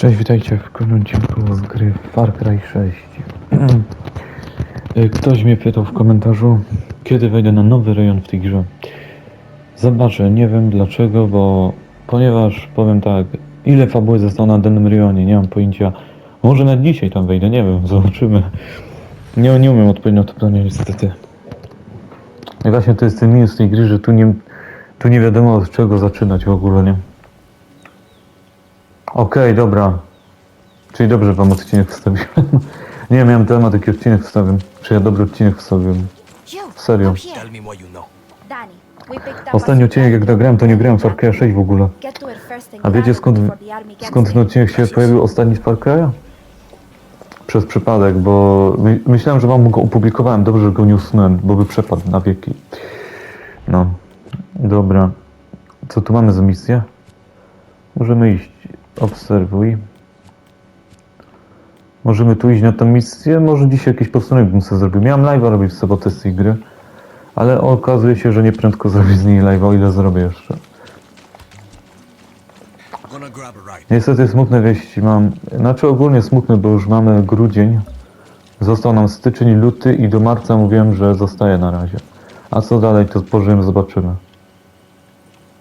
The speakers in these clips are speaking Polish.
Cześć, witajcie w kolejnym odcinku gry Far Cry 6. Y, Ktoś mnie pytał w komentarzu, kiedy wejdę na nowy rejon w tej grze. Zobaczę, nie wiem dlaczego, bo ponieważ powiem tak, ile fabuły zostało na danym rejonie, nie mam pojęcia. Może na dzisiaj tam wejdę, nie wiem, zobaczymy. Nie, nie umiem odpowiedzieć na to pytanie niestety. I właśnie to jest ten minus tej gry, że tu nie, tu nie wiadomo od czego zaczynać w ogóle, nie? Okej, dobra. Czyli dobrze wam odcinek wstawiłem. Nie, miałem temat, jaki odcinek wstawiam. Czy ja dobry odcinek wstawiłem. You, Serio. come here. Tell me what you know. Danny, we picked up Ostatni a odcinek jak nagrałem, to nie grałem w. Far Cry 6 w ogóle. Get to it first thing A wiecie skąd, before the army gets skąd ten odcinek się pojawił ostatni z Far Cry'a? Przez przypadek, bo my, myślałem, że wam go opublikowałem. Dobrze, że go nie usunąłem, bo by przepadł na wieki. No, dobra. Co tu mamy za misję? Możemy iść. Obserwuj. Możemy tu iść na tę misję. Może dzisiaj jakiś postunek bym sobie zrobił. Miałem live'a robić w sobotę z tej gry. Ale okazuje się, że nie prędko zrobię z niej live'a, o ile zrobię jeszcze. Niestety smutne wieści mam. Znaczy ogólnie smutne, bo już mamy grudzień. Został nam styczeń, luty i do marca mówiłem, że zostaje na razie. A co dalej, to pożyjemy, zobaczymy.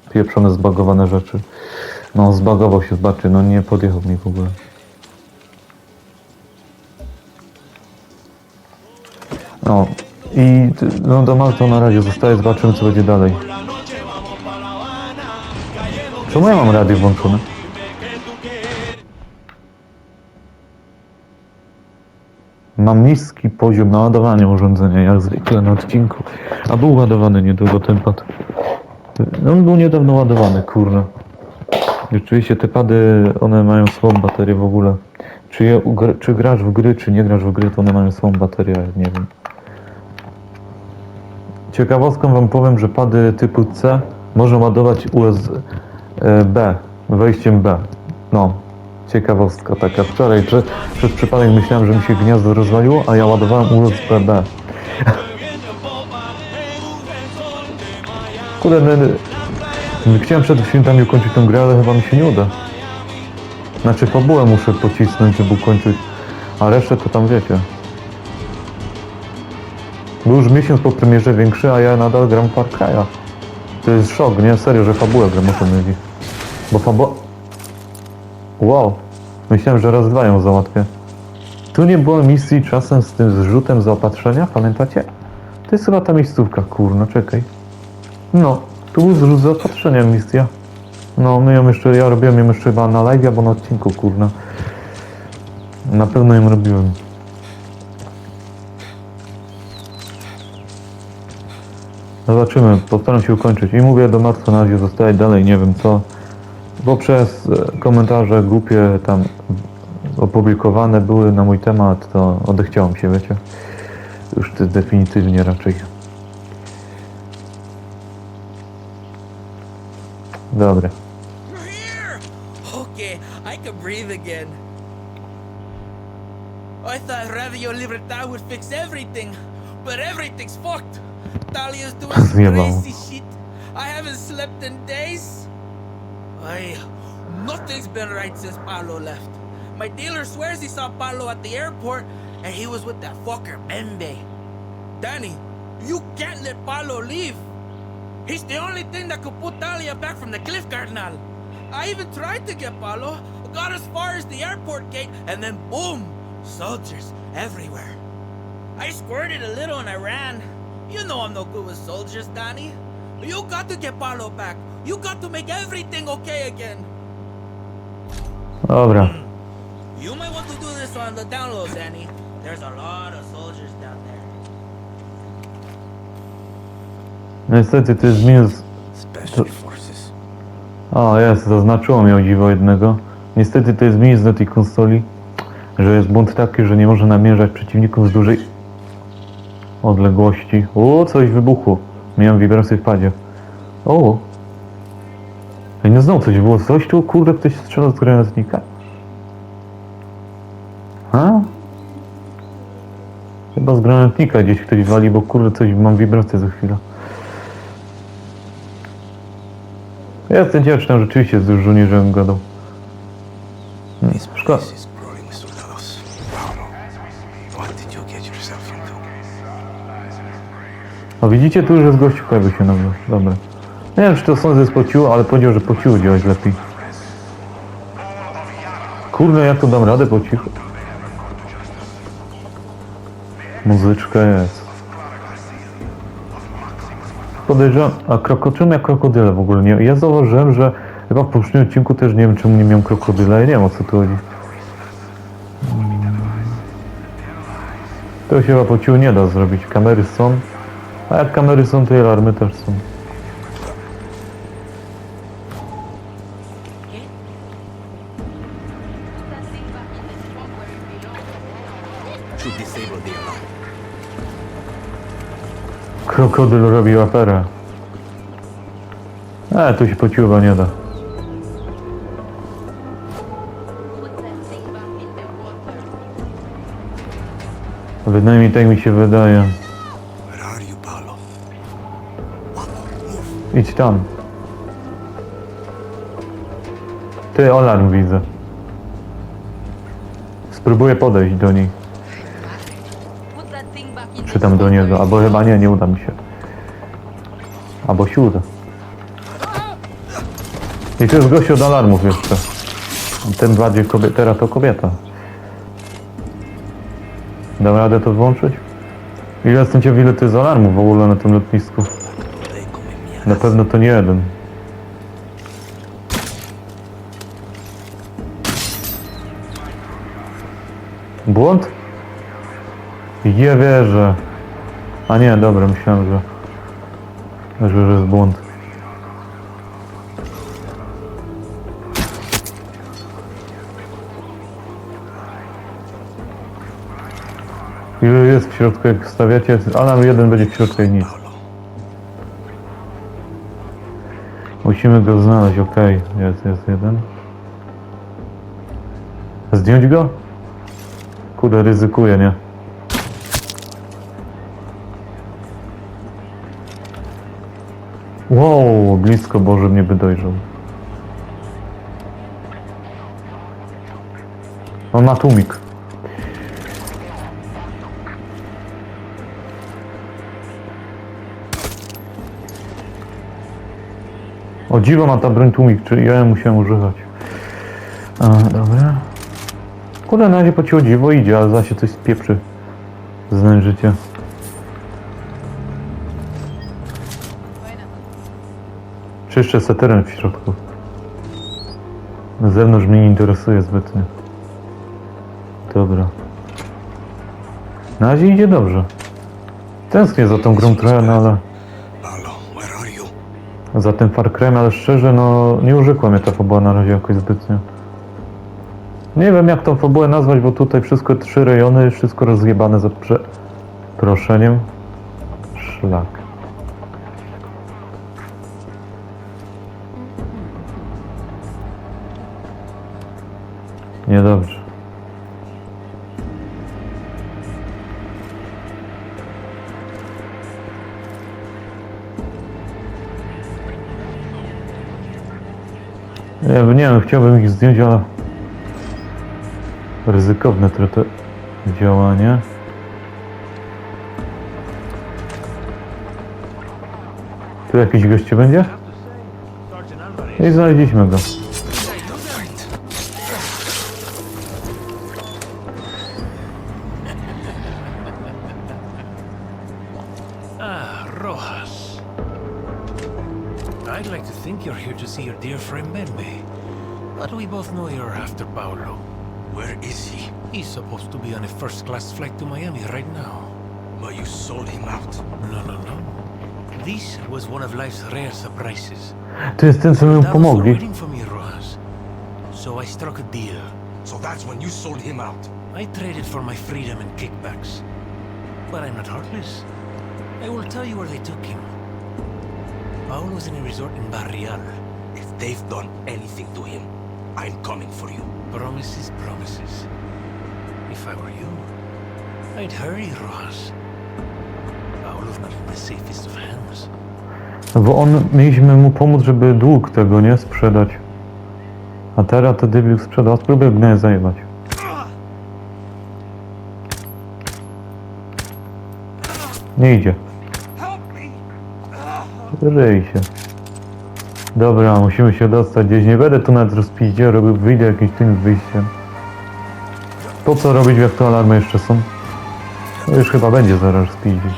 Pieprzone, zbagowane rzeczy. No, zbagował się, zobaczy, no nie podjechał mi w ogóle. No, i no do marca na razie zostaje, zobaczymy co będzie dalej. Czemu ja mam radio włączone? Mam niski poziom naładowania urządzenia, jak zwykle na odcinku. A był ładowany niedługo ten pad. No, On był niedawno ładowany, kurna. Rzeczywiście te pady, one mają słabą baterię w ogóle. Czy, je, czy grasz w gry, czy nie grasz w gry, to one mają słabą baterię, nie wiem. Ciekawostką wam powiem, że pady typu C można ładować USB wejściem B. No, ciekawostka taka. Wczoraj prze, przez przypadek myślałem, że mi się gniazdo rozwaliło, a ja ładowałem USB B. Kurde, no, chciałem przed świętami ukończyć tę grę, ale chyba mi się nie uda. Znaczy fabułę muszę pocisnąć, żeby ukończyć, a resztę to tam wiecie. Był już miesiąc po premierze większy, a ja nadal gram Far Cry'a. To jest szok, nie? Serio, że fabułę gram o tym chodzi. Bo fabuła... Wow. Myślałem, że raz dwa ją załatwię. Tu nie było misji czasem z tym zrzutem zaopatrzenia, pamiętacie? To jest chyba ta miejscówka, kurno, czekaj. No, tu zrzut zaopatrzenia misja. No, my ją jeszcze, ja robiłem ją jeszcze chyba na live albo na odcinku, kurna. Na pewno ją robiłem. Zobaczymy, postaram się ukończyć. I mówię do marca na razie zostaje dalej, nie wiem co. Bo przez e, komentarze głupie tam opublikowane były na mój temat, to odechciało mi się, wiecie. Już definitywnie raczej. Dobra. Here! Okay, I can breathe again. I thought Radio Libertad would fix everything, but everything's fucked. Talia's doing some crazy shit. I haven't slept in days. I, nothing's been right since Paulo left. My dealer swears he saw Paulo at the airport, and he was with that fucker Bembe. Danny, you can't let Paulo leave. He's the only thing that could put Talia back from the cliff, Cardinal. I even tried to get Paulo, got as far as the airport gate, and then boom, soldiers everywhere. I squirted a little and I ran. You know I'm no good with soldiers, Danny. You got to get Paulo back. You got to make everything okay again. Dobra. Hmm. You might want to do this on the download, Danny. There's a lot of soldiers Niestety to jest minus Special forces. O, jest, zaznaczyło mi o dziwo jednego. Niestety to jest minus na tej konsoli, że jest błąd taki, że nie może namierzać przeciwników z dużej odległości. O, coś wybuchło. Miałem wibrację w padzie. O! Ej, no znowu coś było. Coś tu, kurde, ktoś strzela z granatnika? A? Chyba z granatnika gdzieś ktoś wali, bo kurde, coś mam wibrację za chwilę. Ja jestem ciekaw, czy tam rzeczywiście z żołnierzem gadał. These Szkoda. This is growing soldados. Paulo, what did you get yourself into? O widzicie, tu już jest gościu, pojawił się nowy. Dobra. Nie wiem, czy to sądzę cichu, ale powiedział, że po cichu działać lepiej. Kurde, jak to dam radę po cichu? Muzyczka jest. Podejrzewam, a kroko, czym ja krokodyle w ogóle nie Ja zauważyłem, że chyba w poprzednim odcinku też nie wiem, czemu nie miałem krokodyla. Ja nie wiem, o co tu chodzi. To się chyba po cichu nie da zrobić. Kamery są. A jak kamery są, to i alarmy też są. Krokodyl robi aferę. E, tu się po cichu chyba nie da. Wydajnie tak mi się wydaje. Idź tam. Ty, alarm widzę. Spróbuję podejść do niej. Tam do niego, albo chyba nie, nie uda mi się. Albo się uda. I to jest gość od alarmów jeszcze. Ten bardziej kobieta, teraz to kobieta. Dam radę to włączyć? Ile jestem ciekaw, ile to jest alarmów w ogóle na tym lotnisku. Na pewno to nie jeden. Błąd? Je wierzę. A nie, dobra, myślałem, że... że już jest błąd. Ile jest w środku, jak stawiacie? Alarm jeden będzie w środku i nic. Musimy go znaleźć, okej. Jest, jest jeden. Zdjąć go? Kurde, ryzykuję, nie? Wow, blisko, Boże, mnie by dojrzał. On ma tłumik. O dziwo ma ta broń tłumik, czy ja ją musiałem używać. A, dobra. Kurde, na razie po dziwo idzie, ale zaś się coś spieprzy. Znań jeszcze jest teren w środku? Na zewnątrz mnie nie interesuje zbytnio. Dobra. Na razie idzie dobrze. Tęsknię za tą grą trochę, no ale... Za tym Far Cry'em, ale szczerze, no nie urzekła mnie ta fabuła na razie jakoś zbytnio. Nie wiem jak tą fabułę nazwać, bo tutaj wszystko trzy rejony, wszystko rozjebane za przeproszeniem. Szlak. Niedobrze. Ja nie wiem, chciałbym ich zdjąć, ale ryzykowne trochę działanie. Tu jakiś goście będzie? I znaleźliśmy go. See your dear friend Benbe. But we both know you're after Paolo. Where is he? He's supposed to be on a first class flight to Miami right now. But you sold him out. No, no, no. This was one of life's rare surprises. To jest ten, co mi was pomogli. waiting for me, Rojas. So I struck a deal. So that's when you sold him out. I traded for my freedom and kickbacks. But I'm not heartless. I will tell you where they took him. Paolo's in a resort in Barrial. They've done anything to him, I'm coming for you. Promises, promises. If I were you, I'd hurry, Rojas. Paolo's not in the safest of hands. No Bo on, mieliśmy mu pomóc, żeby dług tego, nie? Sprzedać. A teraz to debil sprzedał, spróbuję mnie zajebać. Nie idzie. Ryj się. Dobra, musimy się dostać gdzieś. Nie będę tu nawet rozpiździe, robił wyjdę jakimś tym wyjściem. Po co robić, jak tu alarmy jeszcze są? No już chyba będzie zaraz rozpiździe.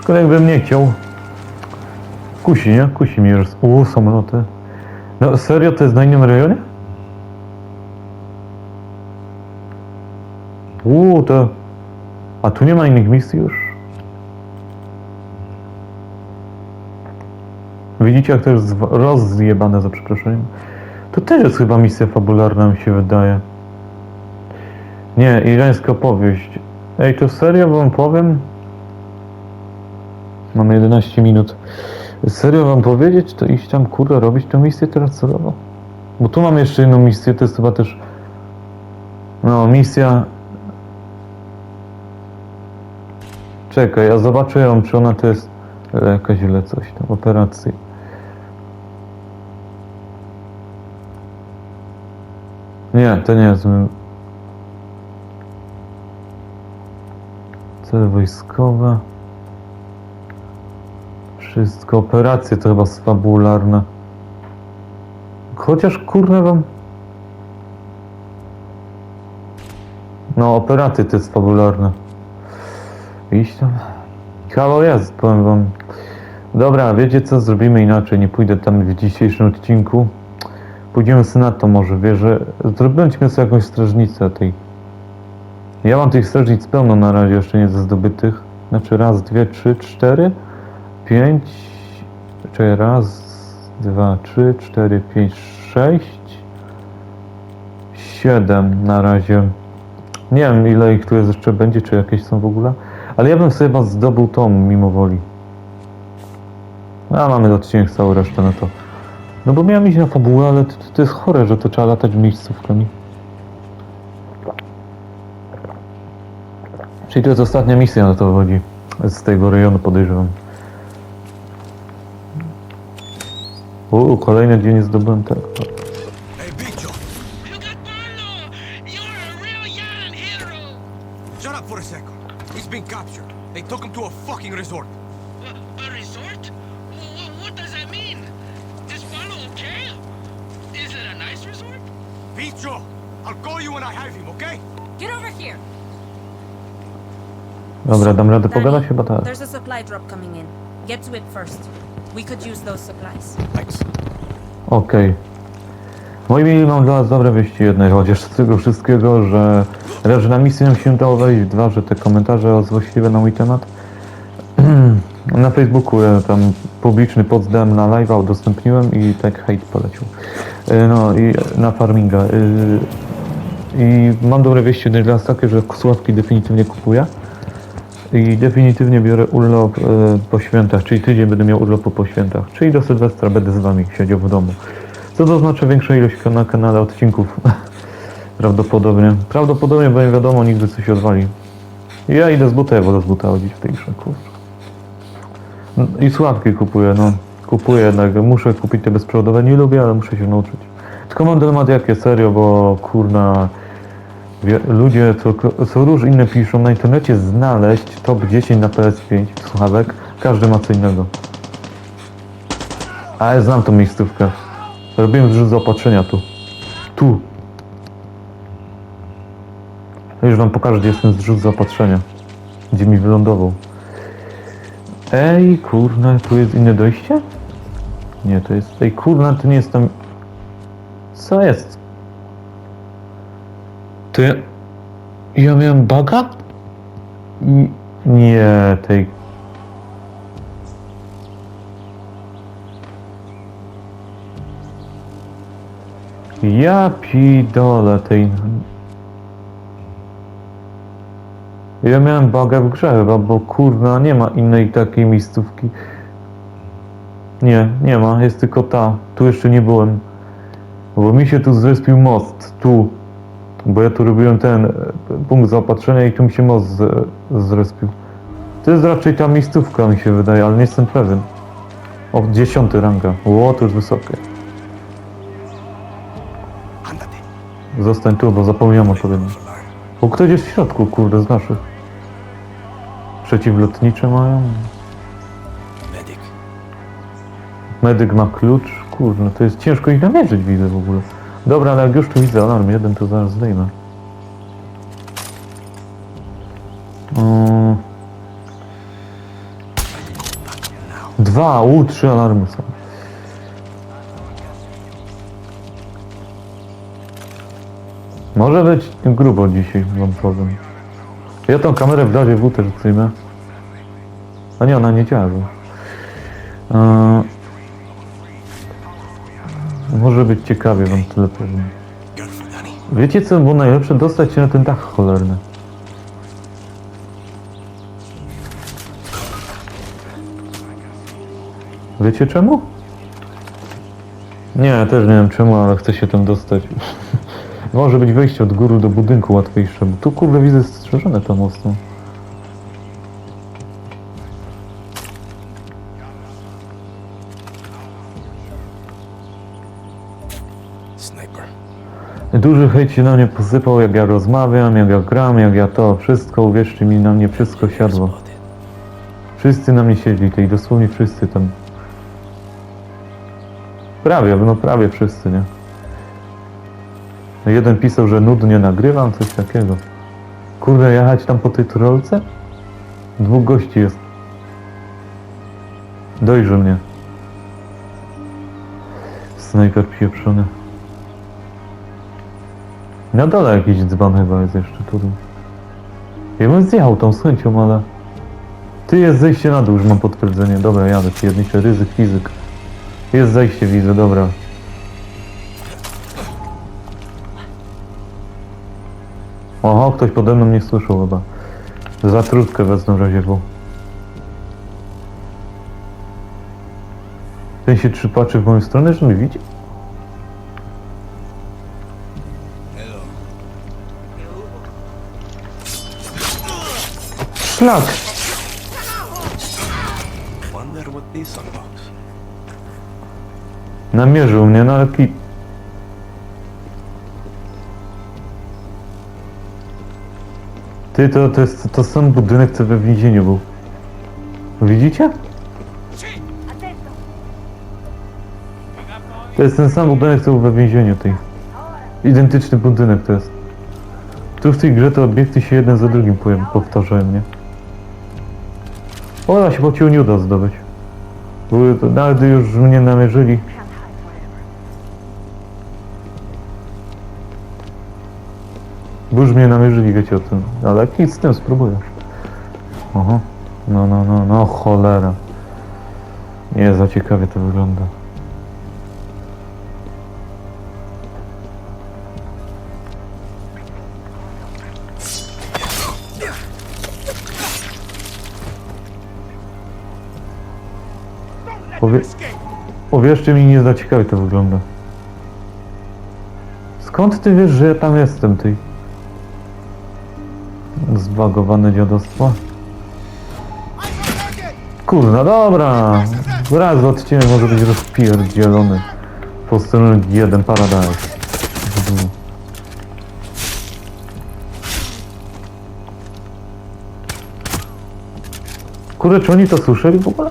Szkoda jakbym nie chciał. Kusi, nie? Kusi mnie już. Uuu, samoloty. No serio, to jest na innym rejonie? Uuu, to... A tu nie ma innych misji już? Widzicie, jak to jest rozjebane, za przeproszeniem? To też jest chyba misja fabularna, mi się wydaje. Nie, irańska opowieść. Ej, to serio wam powiem? Mamy 11 minut. Serio wam powiedzieć, to iść tam kurde robić tę misję teraz celowo? Bo tu mam jeszcze jedną misję, to jest chyba też... No, misja... Czekaj, ja zobaczę ją, czy ona to jest e, jakaś źle coś tam, operacji. Nie, to nie jest... Cele wojskowe. Wszystko, operacje to chyba fabularne. Chociaż kurna wam... No, operacje to jest fabularne. Iść tam. Kawał jest, powiem wam. Dobra, wiecie co, zrobimy inaczej, nie pójdę tam w dzisiejszym odcinku. Pójdziemy sobie na to może, wiesz, że zrobimy sobie jakąś strażnicę tej. Ja mam tych strażnic pełno na razie, jeszcze nie zdobytych. Znaczy raz, dwie, trzy, cztery, pięć, czekaj, raz, dwa, trzy, cztery, pięć, sześć, siedem na razie. Nie wiem ile ich tu jest jeszcze będzie, czy jakieś są w ogóle. Ale ja bym sobie chyba zdobył tą mimo woli. A mamy odcinek całą resztę na to. No bo miałem iść na fabułę, ale to, to jest chore, że to trzeba latać miejscówkami. Czyli to jest ostatnia misja na to chodzi. Z tego rejonu podejrzewam. Uuu, kolejne dwie nie zdobyłem tak. Dobra, dam radę pogadać? Chyba tak. There's a supply drop coming in. Get to it first. We could use those supplies. Thanks. Okej. Moi mili, mam dla was dobre wieści jednej, chociaż z tego wszystkiego, że raz, że na misję nam się udało wejść, dwa, że te komentarze złośliwe na mój temat. Na Facebooku ja tam publiczny poddem na live'a udostępniłem i tak hejt polecił. E, No i na farminga. E, I mam dobre wieści dla was takie, że sławki definitywnie kupuję. I definitywnie biorę urlop e, po świętach, czyli tydzień będę miał urlopu po świętach. Czyli do Sylwestra będę z wami siedział w domu. Co to znaczy większą ilość na kanale odcinków. Prawdopodobnie. Prawdopodobnie, bo nie wiadomo nigdy co się odwali. Ja idę z buta, wolę z buta chodzić w tej grze. No I sławki kupuję, no. Kupuję jednak, muszę kupić te bezprzewodowe, nie lubię, ale muszę się nauczyć. Tylko mam dylemat jakie, serio, bo kurna... Ludzie, co, co róż inne piszą na internecie, znaleźć top 10 na PS5 słuchawek, każdy ma co innego. A ja znam tą miejscówkę. Robiłem zrzut zaopatrzenia tu. Tu. Już wam pokażę, gdzie jest ten zrzut zaopatrzenia. Gdzie mi wylądował. Ej, kurna, tu jest inne dojście? Nie, to jest... Ej, kurna, to nie jest tam... Co jest? To ja... Ja miałem baga? Nie, tej... Ja pidole tej... Ja miałem bagę w grze chyba, bo kurna nie ma innej takiej miejscówki. Nie, nie ma, jest tylko ta. Tu jeszcze nie byłem. Bo mi się tu zrespił most, tu. Bo ja tu robiłem ten e, punkt zaopatrzenia i tu mi się most z, zrespił. To jest raczej ta miejscówka mi się wydaje, ale nie jestem pewien. O, dziesiąty ranga. Ło, to już wysokie. Zostań tu, bo zapomniałem o tobie. Solar. O, ktoś jest w środku, kurde, z naszych. Przeciwlotnicze mają. Medyk ma klucz. Kurde, to jest ciężko ich namierzyć, widzę w ogóle. Dobra, ale jak już tu widzę alarm jeden, to zaraz zdejmę. Dwa, u, trzy alarmy są. Może być grubo dzisiaj, wam powiem. Ja tą kamerę w razie W też przyjmę. A nie, ona nie działa. Eee, może być ciekawie, wam tyle powiem. Wiecie co było najlepsze? Dostać się na ten dach cholerny. Wiecie czemu? Nie, też nie wiem czemu, ale chcę się tam dostać. Może być wejście od góry do budynku łatwiejsze, bo tu kurde widzę strzeżone to mocno. Duży hejt się na mnie posypał, jak ja rozmawiam, jak ja gram, jak ja to, wszystko, uwierzcie mi, na mnie wszystko siadło. Wszyscy na mnie siedli, tej dosłownie wszyscy tam. Prawie, no prawie wszyscy, nie? Jeden pisał, że nudnie nagrywam, coś takiego. Kurde, jechać tam po tej turolce? Dwóch gości jest. Dojrzy mnie. Snajper pieprzony. Na dole jakiś dzban chyba jest jeszcze tu. Ja bym zjechał tą z chęcią, ale... Ty jest zejście na dół, już mam potwierdzenie. Dobra, jadę, piernicze, ryzyk, fizyk. Jest zejście, widzę, dobra. Oho, ktoś pode mną nie słyszał chyba. Za trutkę wezmę w razie W. Ten się czy patrzy w moją stronę, że mnie widzi? Szlak! Namierzył mnie, no ale ki... Ty, to, to jest to sam budynek, co we więzieniu był. Widzicie? To jest ten sam budynek, co był we więzieniu tej. Identyczny budynek to jest. Tu w tej grze te obiekty się jeden za drugim powtarzają, nie? Ja się pocił nie uda zdobyć. Były to, nawet już mnie namierzyli. Bo już mnie namierzyli, wiecie o tym. Ale nic z tym spróbuję. Oho. No, no, no, no, cholera. Nie, za ciekawie to wygląda. Powie... Uwierzcie mi, nie za ciekawie to wygląda. Skąd ty wiesz, że ja tam jestem, ty? Zbagowane dziadostwo. Kurna, dobra. Raz w odcinek może być rozpierdzielony. Posterunek 1 Paradise. Kurde, czy oni to słyszeli w ogóle?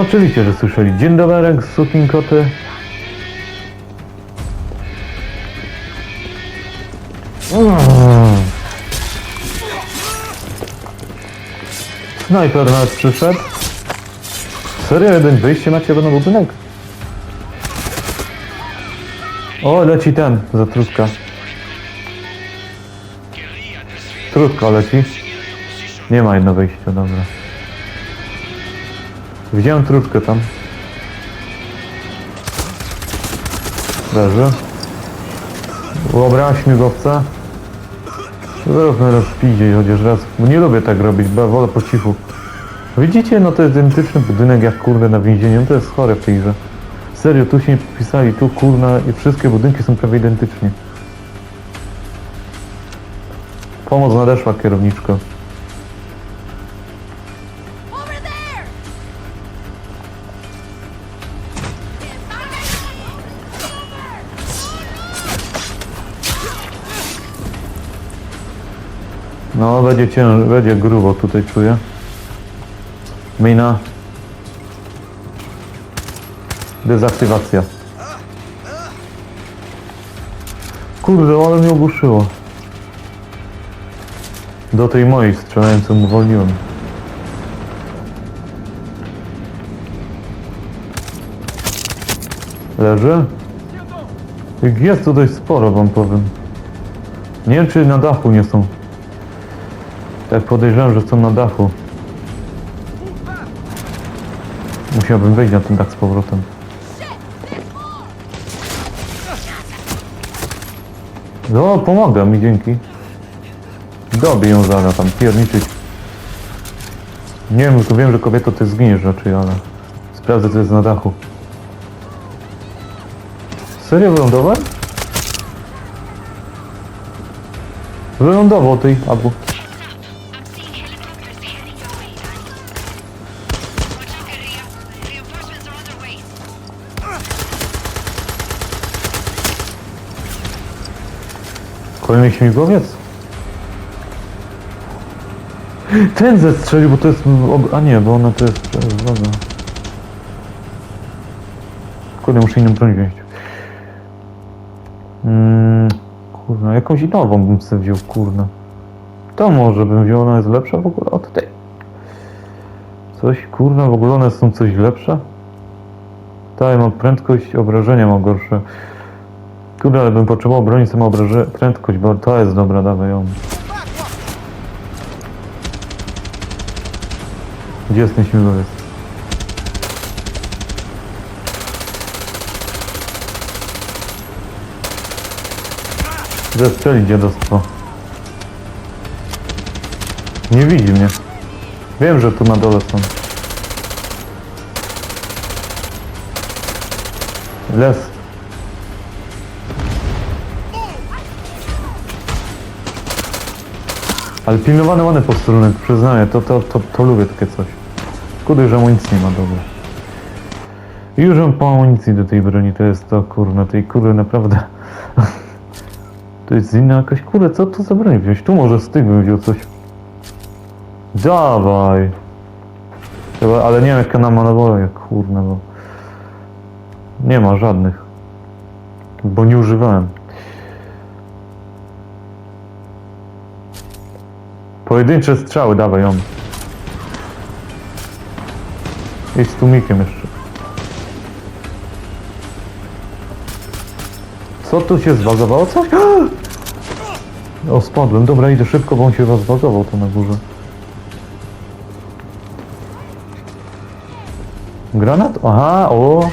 Oczywiście, że słyszeli. Dzień dobry, sukin koty. Mm. Snajper nawet przyszedł. Serio, jeden wyjście macie na budynek? O, leci ten, za trutka. Trutka leci. Nie ma jedno wyjścia, dobra. Widziałem trutkę tam. Leży. Dobra, śmigowca. Zróbmy rozpidzie chociaż raz. Bo nie lubię tak robić, bo wolę po cichu. Widzicie, no to jest identyczny budynek jak kurde na więzieniu. To jest chore w tej grze. Serio, tu się nie pisali, tu kurna i wszystkie budynki są prawie identycznie. Pomoc nadeszła kierowniczko. Będzie cięż, będzie grubo tutaj czuję. Mina. Dezaktywacja. Kurde, ale mnie ogłuszyło. Do tej mojej strzelałem, co uwolniłem. Leży? Ich Jest tutaj sporo, wam powiem. Nie wiem, czy na dachu nie są. Tak podejrzewam, że są na dachu. Musiałbym wejść na ten dach z powrotem. No, pomaga mi, dzięki. Dobię ją zaraz tam, pierniczyć. Nie wiem, tylko wiem, że kobieto ty zginiesz raczej, ale... Sprawdzę, co jest na dachu. Serio wylądował? Wylądował tej, albo... Kolejny śmigłowiec? Ten zestrzelił, bo to jest... A nie, bo ona to jest... To jest woda. Kurde, muszę inną broń wziąć. Mm, kurna, jakąś nową bym sobie wziął, kurna. To może bym wziął, ona jest lepsza w ogóle od tej. Coś, kurna, w ogóle one są coś lepsze? Ta ma prędkość, obrażenia ma gorsze. Kurde, ale bym potrzebował bronić samą obrażę prędkość, bo to jest dobra, dawaj ją. Gdzie jest ten śmigłowiec? Zestrzelić dziadostwo. Nie widzi mnie. Wiem, że tu na dole są. Les. Ale pilnowany ładny posterunek, przyznaję, to, to, to, to lubię takie coś. Kurde, że amunicji nie ma, dobra. I już mam po amunicji do tej broni, to jest to, kurna, tej kurde naprawdę... to jest inna jakaś, kurde, co to za broń wziąć? Tu może z tych bym wziął coś. Dawaj! Chyba, ale nie wiem jaka nama naboje, kurna, bo... Nie ma żadnych. Bo nie używałem. Pojedyncze strzały, dawaj ją. I z tłumikiem jeszcze. Co tu się zbagowało? Coś? O, spadłem. Dobra, idę szybko, bo on się rozbagował tu na górze. Granat? Aha, o!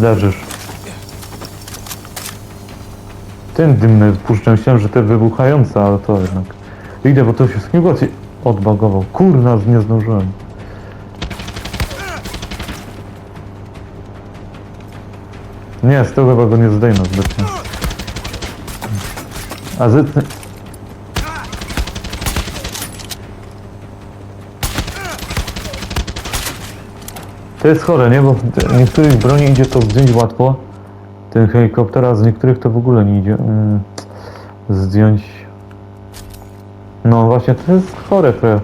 Leżysz. Ten dymny puszczę. Myślałem, że te wybuchające, ale to jednak. Idę, bo to się śmigłowiec odbagował. Kurna, nie zdążyłem. Nie, z tego chyba go nie zdejmę zbytnio. A z... To jest chore, nie? Bo w niektórych broni idzie to zdjąć łatwo. Ten helikopter, a z niektórych to w ogóle nie idzie. Mm, zdjąć. No właśnie, to jest chore trochę.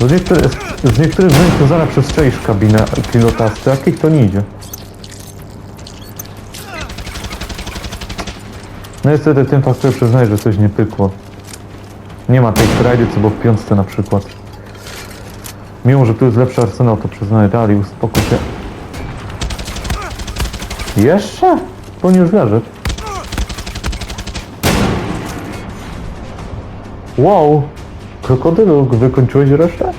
Bo z, niektórych, z niektórych broni to zaraz przestrzelisz kabinę pilota, z takich to nie idzie. No niestety tym faktorem przyznaję, że coś nie pykło. Nie ma tej frajdy, co było w piątce na przykład. Mimo, że tu jest lepszy arsenał, to przyznaję, dali, uspokój się. Jeszcze? Powinien już leżeć. Wow! Krokodylu, wykończyłeś resztę?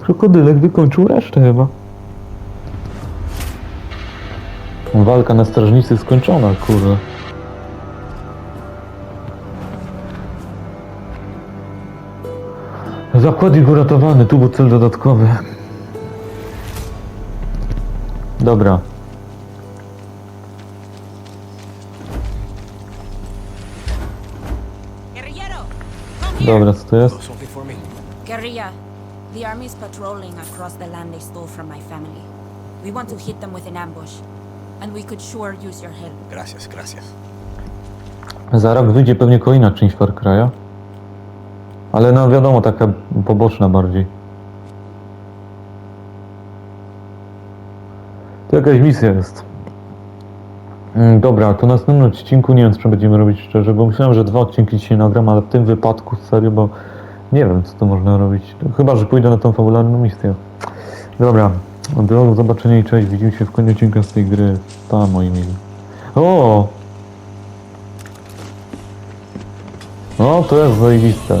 Krokodylek wykończył resztę chyba. Walka na strażnicy skończona, kurde. Zakładnik uratowany, tu był cel dodatkowy. Dobra. Dobra, co to jest? Guerrilla, the army's patrolling across the land they stole from my family. We want to hit them with an ambush. And we could sure use your help. Gracias, gracias. Za rok wyjdzie pewnie kolejna część Far Cry'a. Ale no wiadomo, taka poboczna bardziej. To jakaś misja jest. Mm, Dobra, to w następnym odcinku nie wiem co będziemy robić szczerze, bo myślałem, że dwa odcinki dzisiaj nagram, ale w tym wypadku serio, bo nie wiem co to można robić. Chyba, że pójdę na tą fabularną misję. Dobra, do zobaczenia i cześć. Widzimy się w kolejnym odcinku z tej gry. Pa, moi mili. O! O, to jest zajebiste.